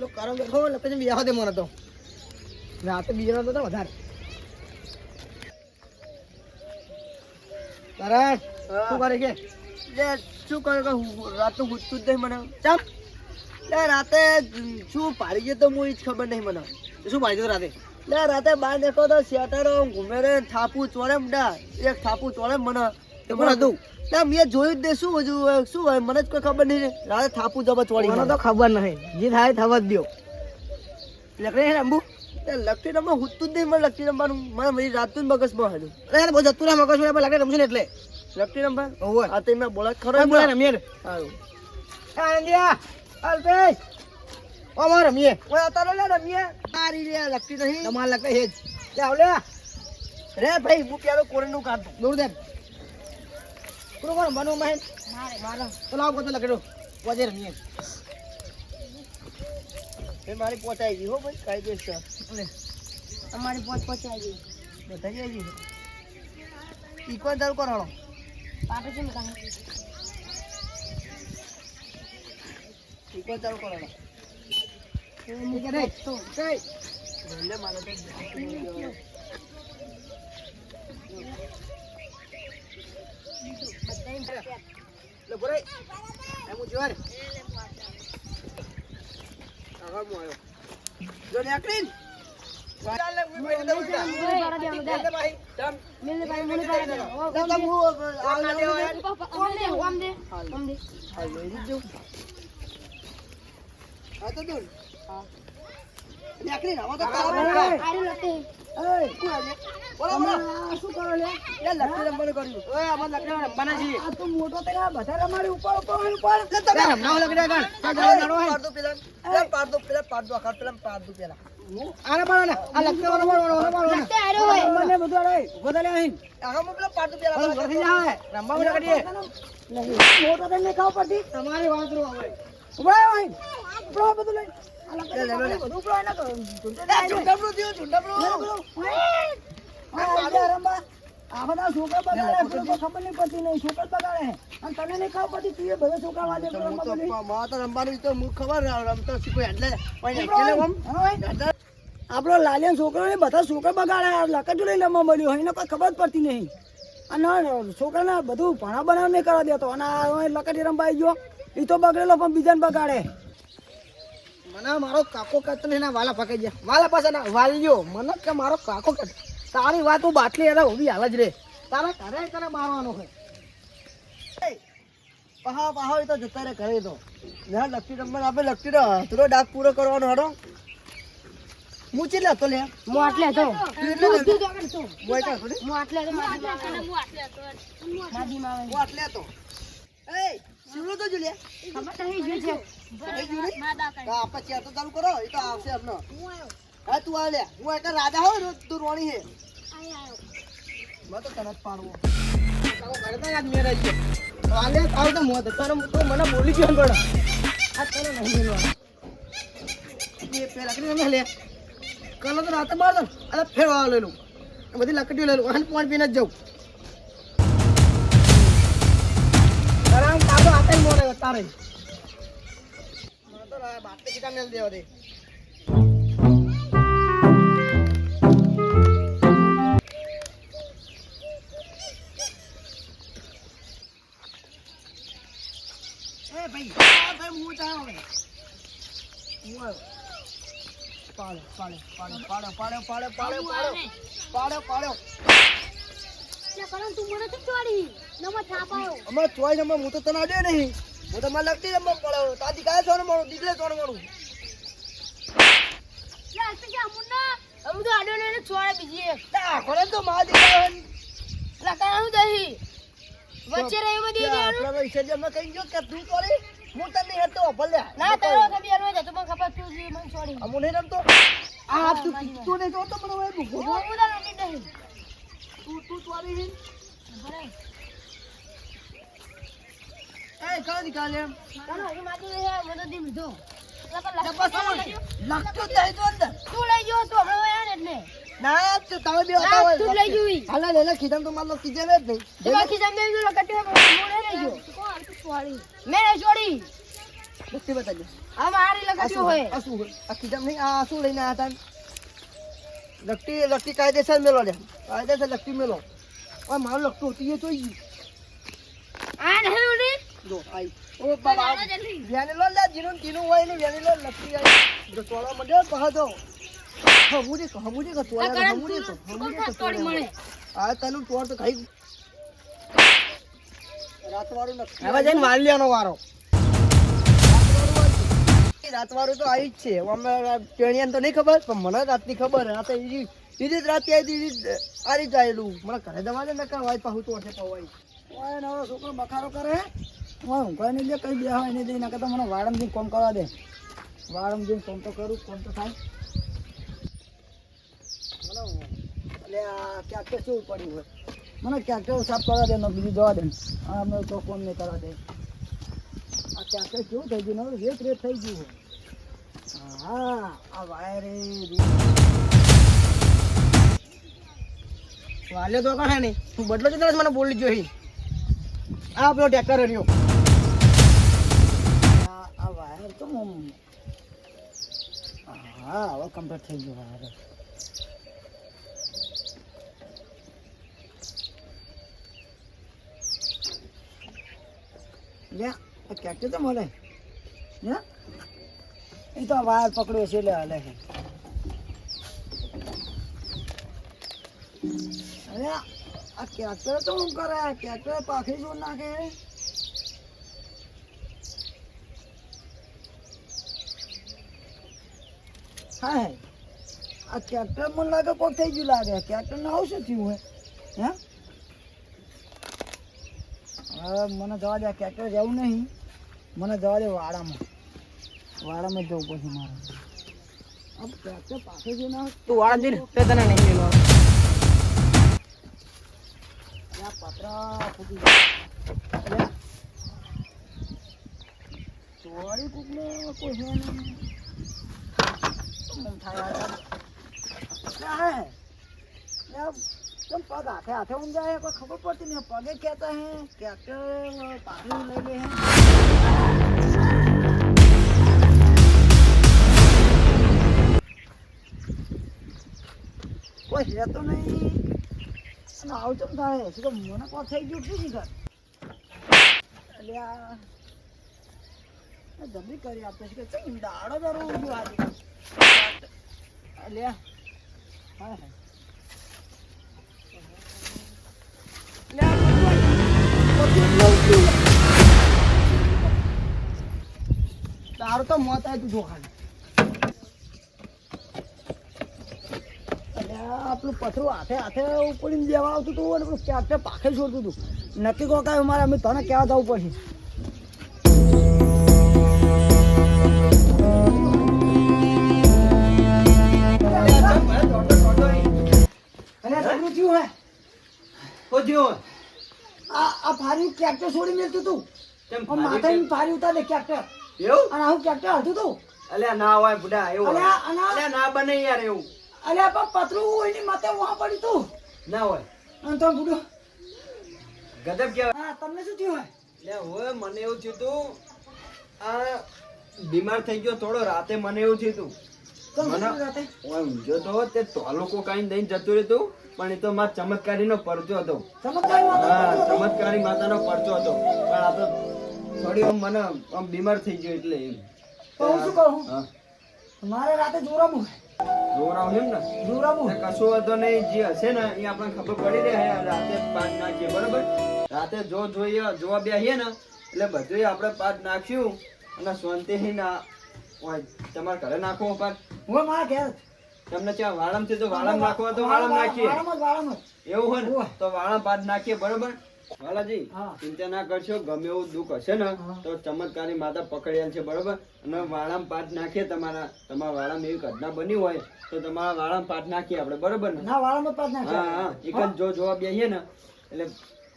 પેલો કરો બેઠો લપે બીજા દે મને તો. રાતે બીજા તો વધારે. કરણ શું કરે કે? લે શું કરે કે રાતનું પૂછતું જ નહીં મને? ચાપ લે રાતે શું પાડી ગયો તો હું જ ખબર નહીં મને. શું ભાઈ રાતે? લે રાતે બહાર દેખો તો શેટરો ઘૂમે રે થાપુ ચોરે મુડા એક થાપુ ચોરે મને. તે કોણ હતું લે મેં જોયું જ શું હજુ શું હોય? મને જ કોઈ ખબર નહીં રાતે થાપુ જબર ચોડી મને તો ખબર નહીં. જે થાય થવા જ દો લકડી હે અંબુ? લકડી રમવા હુતું જ નહીં મને લકડી રમવાનું. મને મારી રાતું મગજમાં હતું અરે યાર બહુ જતું ના મગજમાં લકડી રમશું ને એટલે. લકડી રમવા? હોય આ તો મેં બોલા ખરો બોલા રમીએ ને સારું આંડિયા અલ્પેશ. ઓ માર રમીએ. ઓય અતારો લે રમીએ. તારી લે લકડી નહીં. તમાર લકડી હેજ લે આવ લે રે ભાઈ હું પેલો કોરનું કાઢું. દોડ દે. કુરુગણ બનો મહેન મારે તો લાવ કોતો લગડો. પોતે રમીએ. એ મારી પહોંચાઈ ગઈ હો ભાઈ કાયદેસર. અમારી પોત પહોંચાઈ ગઈ. બધા જઈ ગઈ ઈકો ચાલુ કરો હળો પાટો છે મકાન ઈકો ચાલુ કરો હળો મારો Lo por ahí. Hay mucho ar. Hagamos algo. Yo le acrín. આકરી ના તો કામ આરે લતે એ કુઆ બોલો બોલો શું કરો લે? લે લકડી રમવાનું કર્યું. ઓય અમાર લકડા રમવાના છીએ આ તો મોટો તે બધા રમાડી ઉપર ઉપર ઉપર લે તમે રમના લકડા ગાન જા જા હે પાડ દો પેલા લે પાડ દો પેલા પાડ દો આખા પેલા પાડ દો પેલા. આને પાડો ને. આ લકડા વાળો વાળો વાળો વાળો લતે આર્યો હોય. મને બધું અરે ઊભો થા અહીં. આખા માં પેલા પાડ દો પેલા ઓલો ઘરથી જા રમવા મને કરીએ મોટો તે ને ખાવ પડતી. તમારી વાત રો હવે ઊભા અહીં. ઊભા બધું લઈ આ લતે લે, લે, લે. બધું ઊભા ના કરો લે ઝુંડબલું થયું ઝુંડબલું આ બધા છોકરા બગાડે ખબર નહીં પડતી નહીં છોકરા બગાડે. અને તને નહીં ખબર પડતી તું બધા છોકરા વાદે તો રમવાનું તો હું ખબર રમતો શીખો એટલે પણ એટલે આપણો લાલિયા છોકરો ને બધા છોકરા બગાડે લકડું લઈ રમવા મળ્યો એને કોઈ ખબર પડતી નહીં. અને છોકરાને બધું ભણા બનાવ નહીં કરવા દેતો અને લકડી રંબાઈ ગયો. એ તો બગડેલો પણ બીજાને બગાડે. મને મારો કાકો કહેતો ને વાલા પકડી ગયા. વાલા પાસે ના વાલ્યો મને કે મારો કાકો કહે તારી વાત હું બાટલી એને ઊભી હાલ જ રે. તારા ઘરે તને મારવાનો હોય પહા પહા હોય તો જતા રે ઘરે તો. ના લકી નંબર આપે લકી રો થોડો ડાક પૂરો કરવાનો હડો. હું ચેલે હતો લે? હું આટલે હતો. થોડી હું આટલે હતો. હું આટલે હતો એ શિવલો તો જોલે ખબર નહીં જો છે. એ જોલે તો આપણે ચેર તો ચાલુ કરો એ તો આવશે હા તું આ લે. હું એક રાજા હોય ને તું રોણી હે. મેં તો તને જ પાડવો યાદ મેરે છે. તાવ તો મોત તારે તો મને બોલી ગયો પણ. આ તને નહીં મેળવા એ પેલા કરી તમે લે. કલો તો રાતે બાર અરે ફેરવા લઈ લઉં. આ બધી લકડીઓ લઈ લઉં. અને પોઈન્ટ પીને જ જાઉં. તારે કાબો હાથે મોડે તારે બાટલે કીધા મેલ દેવા દે. એ ભાઈ. આ ભાઈ હું ચાલો હવે. હું આવ્યો પાડો પાડો પાડો પાડો પાડો પાડો પાડો પાડો. પાડો અમારે ચોઈ નંબર હું તો તને અડ્યો નહીં. હું તો મારે લગતી નંબર પડ્યો. તાજી કાય સોનું મળું દીકરે સોનું મુન્ના? અમે તો આડો લઈને છોડે બીજી એક. તો મારા દીકરા લકાણું દહી વચ્ચે રહી બધી દેવાનું આપણે વિસર્જનમાં કહી જો કે તું તો હું તને હેતો ભલ્યા ના તારો ખબર હોય તો મને ખબર તું જી મને છોડી અમુ નહીં રમતો? આ આપ તું તું નહીં જોતો પણ હવે ભૂખો તું તું તો આવી ગઈ. એ કાલી કાલે તારો હજી માજી હે મને દીમ લખતું જ નહીં અંદર. તું લઈ ગયો તો કાયદેસર મેલો લે. કાયદેસર લગટી મેલો મારું લગટું હતું એ જોઈએ આ જો આઈ. ઓ બાબા વેનીલો લે જીનું જીનું હોય ને વેનીલો લગતી આવી જો તોડવા માંડ્યો કહો તો હમુડી હમુડી કહો આ હમુડી કહો હમુડી કહો તોડી મળે આ તનું તોડ તો ખાઈ. રાતવાળું નક્કી હવે જઈને વાલિયાનો વારો. રાતવાળું તો આવી જ છે. અમે પેણિયાને તો નહીં ખબર પણ મને રાતની ખબર. આ તો ઈજી ઈજી જ રાતે આવી ઈજી આ રીતે આવેલું મને ઘરે દવા ને નકા વાય પાહું તો હશે પવાય છોકરો બખારો કરે. ઓય ઊંઘાઈ નહીં લે, કઈ બે હોય નહીં દે ના કરતા મને વાળમથી કોમ કરવા દે. જઈને કોમ તો કરું કોમ તો થાય. મને આ ક્યાંક શું પડ્યું હોય? મને ક્યાંક સાફ કરવા દે બીજું જવા દે. અમે તો કોમ નહીં કરવા દે. આ ક્યાંક કેવું થઈ ગયું? રેત રેત થઈ ગયું હા, આ વાયરે વાલ્યો તો કણે નહીં. હું બદલો જતો મને બોલી જોઈ. આ પેલો ટેક્ટર રહ્યો. આ વાયર તો હા, હવે કમ્પ્લીટ થઈ ગયું વાયર. લે આ ક્યાંક તો મળે. એ તો વાયર પકડ્યો છે એટલે હાલે છે અરે આ ટ્રેક્ટર તો શું કરે ટ્રેક્ટર પાખડી જોડ નાખે હા હે આ ટ્રેક્ટર મને લાગે કોક થઈ ગયું લાગે ટ્રેક્ટર ને આવું શું થયું હે હે હવે મને જવા દે ટ્રેક્ટર જવું નહીં મને જવા દે વાડામાં વાડામાં જ જવું પડશે મારે अब ट्रैक्टर पासे जो ना તું વાળા જઈને તે તને નહીં મેળવા ચોરી કુક ને કોઈ હે નહીં થાય તમ પગ હાથે હાથે ઊંઘાય કોઈ ખબર પડતી નહીં પગે કહેતા હે ટ્રેક્ટર નહીં. આવું ચમ થાય શું મને કો થઈ ગયું શું શીખર એટલે આ કરી આપે છે કે ચમ દાડો દાડો ઊંઘ્યો આજે. એટલે હા તારું તો મોત આવ્યું તું એટલે આ પેલું પથરું હાથે હાથે ઉપડીને દેવા આવતું હતું અને પેલું ટ્રેક્ટર પાખે છોડતું હતું નક્કી કોક આવ્યું મારે અમે તને કહેવા જવું પડશે? ટ્રેક્ટર છોડી મેલતું તું. માથે ફારી ઉતાર ટ્રેક્ટર એવું? અને હું ટ્રેક્ટર હતું તું. અલ્યા ના હોય બુડા એવું અલ્યા ના બને યાર એવું. અલ્યા પણ પતરું એની માથે વહાં પડ્યું તું ના હોય. અને તો બુડો ગજબ કેવાય હા તમને શું થયું હોય? લે હોય મને એવું થયું તું આ બીમાર થઈ ગયો થોડો રાતે મને એવું થયું તું. ઊંઘ્યો તો તે તાલુકો કાઈ દઈને જતું રહેતું પણ એ તો માર ચમત્કારીનો પરચો હતો. ચમત્કારી હા ચમત્કારી માતાનો પરચો હતો. પણ આ તો થોડી આમ મને આમ બીમાર થઈ ગયો એટલે એમ. શું કહું? મારે રાતે જોરામું જોરાવ એમ ને? જોરામું તે વાંધો નહીં જે હશે ને એ આપણને ખબર પડી રહે. રાતે પાટ નાખીએ બરોબર? રાતે જો જોઈએ જોવા બેસીએ ને એટલે બધું આપણે પાટ નાખ્યું અને શાંતિથી ના તમારા ઘરે નાખો પાટ હું મારા ઘેર તમને ત્યાં વાળમ છે તો વાળમ નાખવા તો વાળમ નાખીએ. એવું હોય તો વાળમ પાટ નાખીએ બરોબર? વાલાજી ચિંતા ના કરશો ગમે એવું દુઃખ હશે ને તો ચમત્કારી માતા પકડ્યા છે બરોબર? અને વાળામાં પાઠ નાખીએ તમારા તમારા વાળામાં એવી ઘટના બની હોય તો તમારા વાળામાં પાઠ નાખીએ આપણે બરોબર ને? ના વાળામાં પાઠ નાખીએ હા હા. એક જ જો જોવા બેસીએ ને એટલે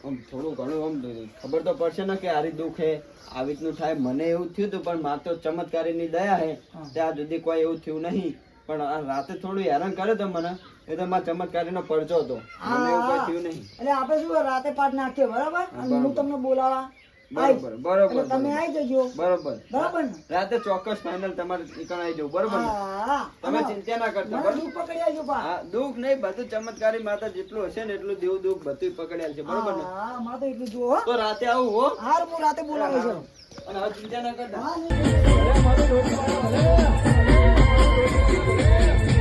આમ થોડું ઘણું આમ ખબર તો પડશે ને કે આરી દુઃખ હે આવી રીતનું થાય. મને એવું થયું હતું પણ માત્ર ચમત્કારીની દયા હે. ત્યાં સુધી કોઈ એવું થયું નહીં. પણ આ રાતે થોડું હેરાન કરે તો મને એ તો મારા ચમત્કારીનો પરચો હતો. મને એવું કોઈ થયું નહીં. એટલે આપણે શું રાતે પાઠ નાખીએ બરાબર? અને હું તમને બોલાવા બરોબર બરોબર તમે આવી જજો. બરોબર. બરાબર રાતે ચોક્કસ ફાઇનલ તમારે ઈકણ આવી જવું બરોબર તમે ચિંતા ના કરતા બરોબર? દુઃખ પકડી આવજો હા દુઃખ નહીં બધું ચમત્કારી માતા જેટલું હશે ને એટલું દેવ દુઃખ બધું પકડ્યા છે બરોબર ને? હા એટલું જુઓ તો રાતે આવું હો. હાર હું રાતે બોલાવું છું. અને ચિંતા ના કરતા. હા નહીં, નહીં, નહીં.